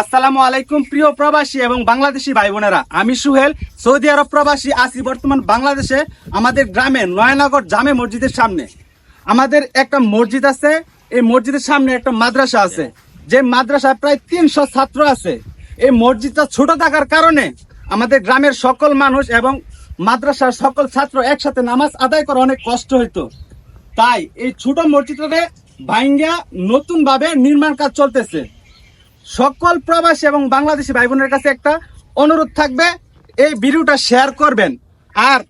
আসসালামু আলাইকুম, প্রিয় প্রবাসী এবং বাংলাদেশি ভাই বোনেরা আমি সুহেল, সৌদি আরব প্রবাসী, আছি বর্তমান বাংলাদেশে, আমাদের গ্রামে নয়নগর জামে মসজিদের সামনে। আমাদের একটা মসজিদ আছে, এই মসজিদের সামনে একটা মাদ্রাসা আছে। যে মাদ্রাসায় প্রায় তিনশো ছাত্র আছে। এই মসজিদটা ছোট থাকার কারণে আমাদের গ্রামের সকল মানুষ এবং মাদ্রাসার সকল ছাত্র একসাথে নামাজ আদায় করা অনেক কষ্ট হইতো। তাই এই ছোট মসজিদটাতে ভাঙ্গা নতুনভাবে নির্মাণ কাজ চলতেছে। সকল প্রবাসী এবং বাংলাদেশি ভাই বোনের কাছে একটা অনুরোধ থাকবে, এই ভিডিওটা শেয়ার করবেন। আর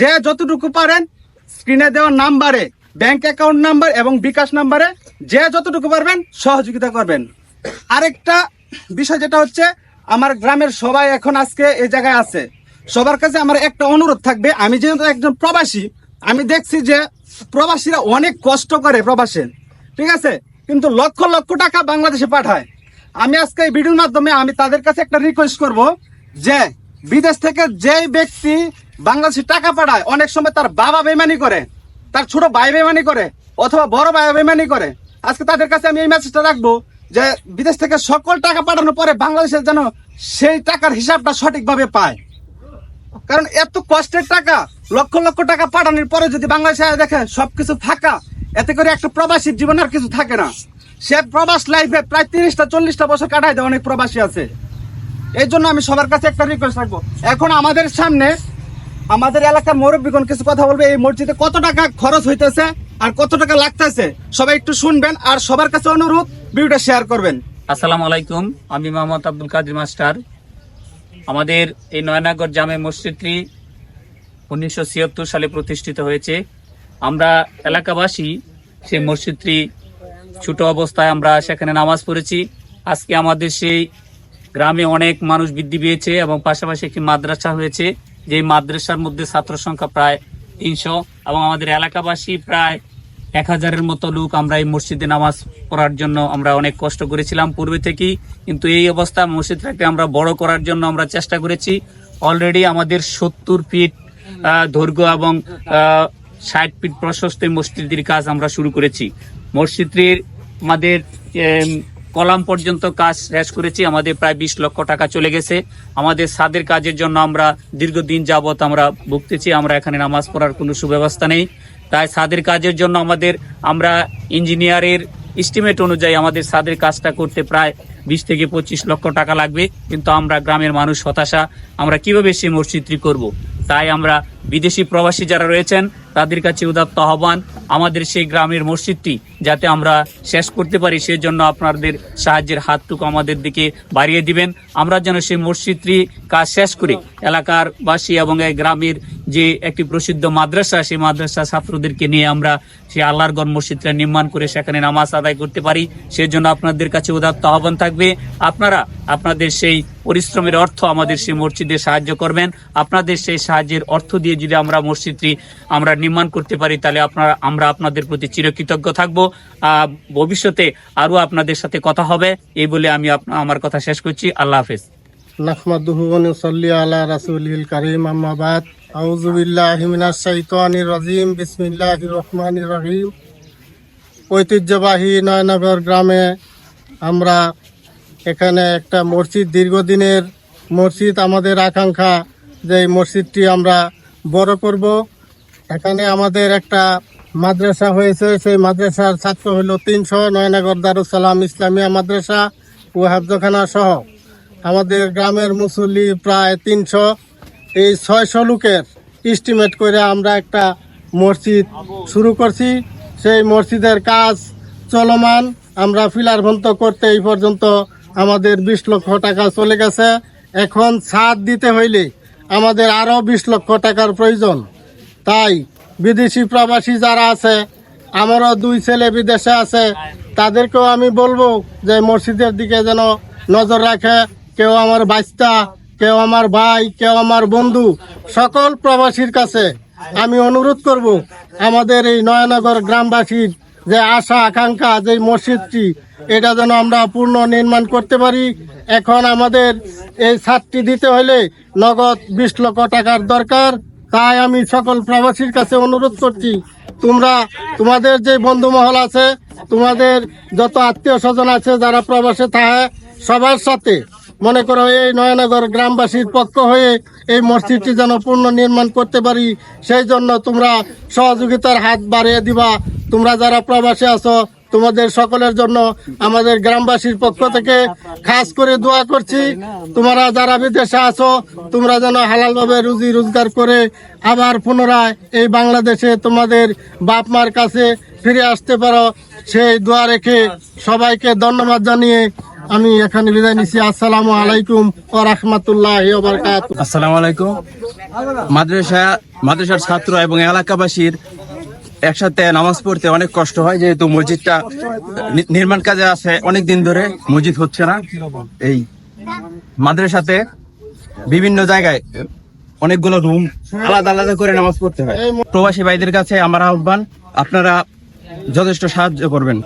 যে যতটুকু পারেন স্ক্রিনে দেওয়া নাম্বারে ব্যাংক অ্যাকাউন্ট নাম্বার এবং বিকাশ নাম্বারে যে যতটুকু পারবেন সহযোগিতা করবেন। আরেকটা বিষয় যেটা হচ্ছে, আমার গ্রামের সবাই এখন আজকে এই জায়গায় আছে। সবার কাছে আমার একটা অনুরোধ থাকবে, আমি যেহেতু একজন প্রবাসী, আমি দেখছি যে প্রবাসীরা অনেক কষ্ট করে প্রবাসে, ঠিক আছে? কিন্তু লক্ষ লক্ষ টাকা বাংলাদেশে পাঠায়। আমি আজকে এই ভিডিওর মাধ্যমে আমি তাদের কাছে একটা রিকোয়েস্ট করব যে বিদেশ থেকে যেই ব্যক্তি বাংলাদেশে টাকা পাঠায়, অনেক সময় তার বাবা বেমানি করে, তার ছোট ভাই বেমানি করে, অথবা বড় ভাই বেমানি করে। আজকে তাদের কাছে আমি এই মেসেজটা রাখব যে বিদেশ থেকে সকল টাকা পাঠানোর পরে বাংলাদেশের যেন সেই টাকার হিসাবটা সঠিকভাবে পায়। কারণ এত কষ্টের টাকা, লক্ষ লক্ষ টাকা পাঠানোর পরে যদি বাংলাদেশে দেখে সবকিছু থাকা এতে করে একটা প্রবাসীর জীবনে আর কিছু থাকে না। সে প্রবাস লাইফে প্রায় তিরিশটা, চল্লিশটা বছর কাটায় দেয়, অনেক প্রবাসী আছে। এই জন্য আমি সবার কাছে একটা রিকোয়েস্ট রাখব। এখন আমাদের সামনে আমাদের এলাকার মুরব্বীগণ কিছু কথা বলবে। এই মসজিদে কত টাকা খরচ হইতেছে আর কত টাকা লাগতেছে? সবাই একটু শুনবেন আর সবার কাছে অনুরোধ, ভিডিওটা শেয়ার করবেন। আসসালামু আলাইকুম। আমি মোহাম্মদ আব্দুল কাদের মাস্টার। আমাদের এই নয়নাগর জামে মসজিদটি উনিশশো ছিয়াত্তর সালে প্রতিষ্ঠিত হয়েছে। আমরা এলাকাবাসী সেই মসজিদটি ছোট অবস্থায় আমরা সেখানে নামাজ পড়েছি। আজকে আমাদের সেই গ্রামে অনেক মানুষ বৃদ্ধি পেয়েছে এবং পাশাপাশি একটি মাদ্রাসা হয়েছে যে মাদ্রাসার মধ্যে ছাত্র সংখ্যা প্রায় তিনশো এবং আমাদের এলাকাবাসী প্রায় এক হাজারের মতো লোক আমরা এই মসজিদে নামাজ পড়ার জন্য আমরা অনেক কষ্ট করেছিলাম পূর্বে থেকেই। কিন্তু এই অবস্থা মসজিদটাকে আমরা বড় করার জন্য আমরা চেষ্টা করেছি। অলরেডি আমাদের সত্তর ফিট দৈর্ঘ্য এবং ষাট ফিট প্রশস্ত মসজিদের কাজ আমরা শুরু করেছি। মসজিদটির আমাদের কলাম পর্যন্ত কাজ শেষ করেছি। আমাদের প্রায় বিশ লক্ষ টাকা চলে গেছে। আমাদের সাদের কাজের জন্য আমরা দীর্ঘদিন যাবৎ আমরা ভুগতেছি। আমরা এখানে নামাজ পড়ার কোনো সুব্যবস্থা নেই। তাই সাদের কাজের জন্য আমাদের, আমরা ইঞ্জিনিয়ারের এস্টিমেট অনুযায়ী আমাদের সাদের কাজটা করতে প্রায় বিশ থেকে পঁচিশ লক্ষ টাকা লাগবে। কিন্তু আমরা গ্রামের মানুষ হতাশা, আমরা কীভাবে সেই মসজিদটি করব। তাই আমরা বিদেশি প্রবাসী যারা রয়েছেন তাদের কাছে উদাত্ত আহ্বান, আমাদের সেই গ্রামের মসজিদটি যাতে আমরা শেষ করতে পারি সেই জন্য আপনাদের সাহায্যের হাতটুকু আমাদের দিকে বাড়িয়ে দিবেন। আমরা যেন সেই মসজিদটি কাজ শেষ করে এলাকার বাসী এবং এই গ্রামের যে একটি প্রসিদ্ধ মাদ্রাসা, সেই মাদ্রাসা ছাত্রদেরকে নিয়ে আমরা সেই আল্লাহরগঞ্জ মসজিদটা নির্মাণ করে সেখানে নামাজ আদায় করতে পারি। সেই জন্য আপনাদের কাছে উদাত্ত আহ্বান থাকবে। আপনারা, আপনাদের সেই পরিশ্রমের অর্থ আমাদের সেই মসজিদে সাহায্য করবেন। আপনাদের সেই সাহায্যের অর্থ দিয়ে যদি আমরা মসজিদটি আমরা নির্মাণ করতে পারি, তাহলে আপনারা, আমরা আপনাদের প্রতি চিরকৃতজ্ঞ থাকব। ভবিষ্যতে আরও আপনাদের সাথে কথা হবে, এই বলে আমি আমার কথা শেষ করছি। আল্লাহ হাফেজ। আলা ঐতিহ্যবাহী নয়নগর গ্রামে আমরা এখানে একটা মসজিদ, দীর্ঘদিনের মসজিদ, আমাদের আকাঙ্ক্ষা যে এই মসজিদটি আমরা বড় করব। এখানে আমাদের একটা মাদ্রাসা হয়েছে, সেই মাদ্রাসার ছাত্র হলো তিনশো নয়নগর দারুসালাম ইসলামিয়া মাদ্রাসা ও হাফজখানা সহ। আমাদের গ্রামের মুসল্লি প্রায় তিনশো। এই ছয়শো লোকের এস্টিমেট করে আমরা একটা মসজিদ শুরু করছি। সেই মসজিদের কাজ চলমান। আমরা ফিলার ভন্ত করতে এই পর্যন্ত আমাদের বিশ লক্ষ টাকা চলে গেছে। এখন ছাদ দিতে হইলে আমাদের আরও বিশ লক্ষ টাকার প্রয়োজন। তাই বিদেশি প্রবাসী যারা আছে, আমারও দুই ছেলে বিদেশে আছে, তাদেরকেও আমি বলব যে মসজিদের দিকে যেন নজর রাখে। কেউ আমার বাচ্চা, কেউ আমার ভাই, কেউ আমার বন্ধু, সকল প্রবাসীর কাছে আমি অনুরোধ করব, আমাদের এই নয়নগর গ্রামবাসীর যে আশা, আকাঙ্ক্ষা, যে মসজিদটি এটা যেন আমরা পূর্ণ নির্মাণ করতে পারি। এখন আমাদের এই ছাদটি দিতে হলে নগদ বিশ লক্ষ টাকার দরকার। তাই আমি সকল প্রবাসীর কাছে অনুরোধ করছি, তোমরা, তোমাদের যে বন্ধু মহল আছে, তোমাদের যত আত্মীয় স্বজন আছে যারা প্রবাসে থাকে, সবার সাথে মনে করো এই নয়নগর গ্রামবাসীর পক্ষ হয়ে এই মসজিদটি যেন পূর্ণ নির্মাণ করতে পারি। সেই জন্য তোমরা সহযোগিতার হাত বাড়িয়ে দিবা। তোমরা যারা প্রবাসী আছো, তোমাদের সকলের জন্য আমাদের গ্রামবাসীর পক্ষ থেকে খাস করে দোয়া করছি। তোমরা যারা বিদেশে আছো, তোমরা যেন হালালভাবে রুজি রোজগার করে আবার পুনরায় এই বাংলাদেশে তোমাদের বাপ মার কাছে ফিরে আসতে পারো। সেই দোয়া রেখে সবাইকে ধন্যবাদ জানিয়ে আমি এখানে বিদায় নিচ্ছি আসসালামু আলাইকুম ও রহমতুল্লাহ আসসালামু আলাইকুম। মাদ্রাসা মাদ্রাসার ছাত্র এবং এলাকাবাসীর একসাথে নামাজ পড়তে অনেক কষ্ট হয়, যেহেতু মসজিদটা নির্মাণ কাজে আছে অনেক দিন ধরে মসজিদ হচ্ছে না। এই মাদ্রাসাতে বিভিন্ন জায়গায় অনেকগুলো রুম আলাদা আলাদা করে নামাজ পড়তে হয়। প্রবাসী ভাইদের কাছে আমার আহ্বান, আপনারা যথেষ্ট সাহায্য করবেন।